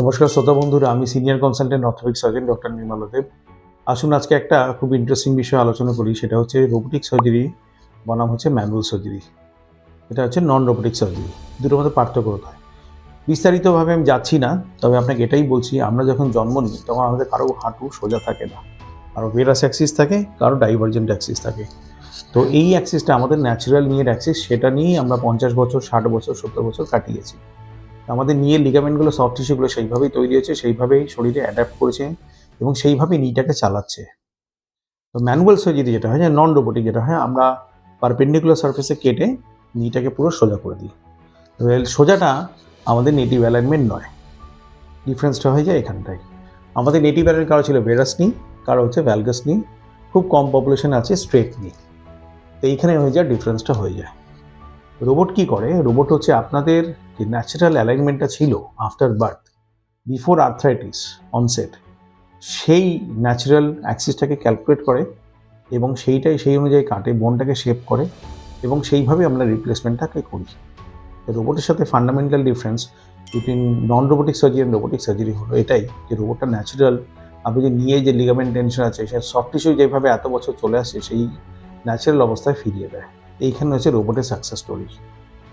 নমস্কার শ্রোতা বন্ধুরা, আমি senior consultant orthopaedic surgeon doctor Nirmala Deb. আসুন, আজকে একটা খুব ইন্টারেস্টিং বিষয় আলোচনা করি, সেটা হচ্ছে রোবোটিক সার্জারি বনাম হচ্ছে ম্যানুয়াল সার্জারি এটা হচ্ছে নন রোবোটিক সার্জারি দুটোর মধ্যে পার্থক্য কোথায়? বিস্তারিতভাবে আমি যাচ্ছি না, তবে আপনাকে এটাই বলছি, আমরা যখন জন্ম নিই, তখন আমাদের কারও হাঁটু সোজা থাকে না, কারও ভেরাস অ্যাক্সিস থাকে, কারও ডাইভার্জেন্ট অ্যাক্সিস থাকে। তো এই অ্যাক্সিসটা আমাদের ন্যাচারাল নিয়ের অ্যাক্সিস সেটা নিয়েই আমরা পঞ্চাশ বছর, ষাট বছর, সত্তর বছর কাটিয়েছি। আমাদের নিয়ে লিগামেন্টগুলো সফট টিস্যুগুলো সেইভাবেই তৈরি হয়েছে, সেইভাবেই শরীরে অ্যাডাপ্ট করেছে এবং সেইভাবেই নিটাকে চালাচ্ছে। তো ম্যানুয়াল সার্জারি যেটা হয় নন রোবোটিক যেটা হয়, আমরা পারপেন্ডিকুলার সার্ফেসে কেটে নিটাকে পুরো সোজা করে দিই। সোজাটা আমাদের নেটিভ অ্যালাইনমেন্ট নয়। ডিফারেন্সটা হয়ে যায় এখানটাই আমাদের নেটিভ অ্যালাইন কারও ছিল ভেরাস নি কারও হচ্ছে ভ্যালগাস নি খুব কম পপুলেশন আছে স্ট্রেট নি তো এইখানে হয়ে যায় ডিফারেন্সটা হয়ে যায়। রোবট কি করে? রোবট হচ্ছে আপনাদের যে ন্যাচারাল অ্যালাইনমেন্টটা ছিল after birth before arthritis onset সেই ন্যাচারাল অ্যাক্সিসটাকে ক্যালকুলেট করে এবং সেইটাই সেই অনুযায়ী কাটে বোনটাকে শেপ করে এবং সেইভাবে আমরা রিপ্লেসমেন্টটাকে করি। রোবটের সাথে fundamental difference between non robotic surgery and robotic surgery হলো এটাই যে রোবটটা ন্যাচারাল আপনি যে নিয়ে যে লিগামেন্ট টেনশন আছে, সে সফট টিস্যু যেভাবে এত বছর চলে আসছে সেই ন্যাচারাল অবস্থায় ফিরিয়ে দেয়। এইখানে রয়েছে রোবটের success story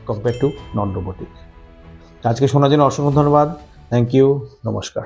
compare to non robotic আজকে শোনার জন্য অসংখ্য ধন্যবাদ। থ্যাংক ইউ নমস্কার।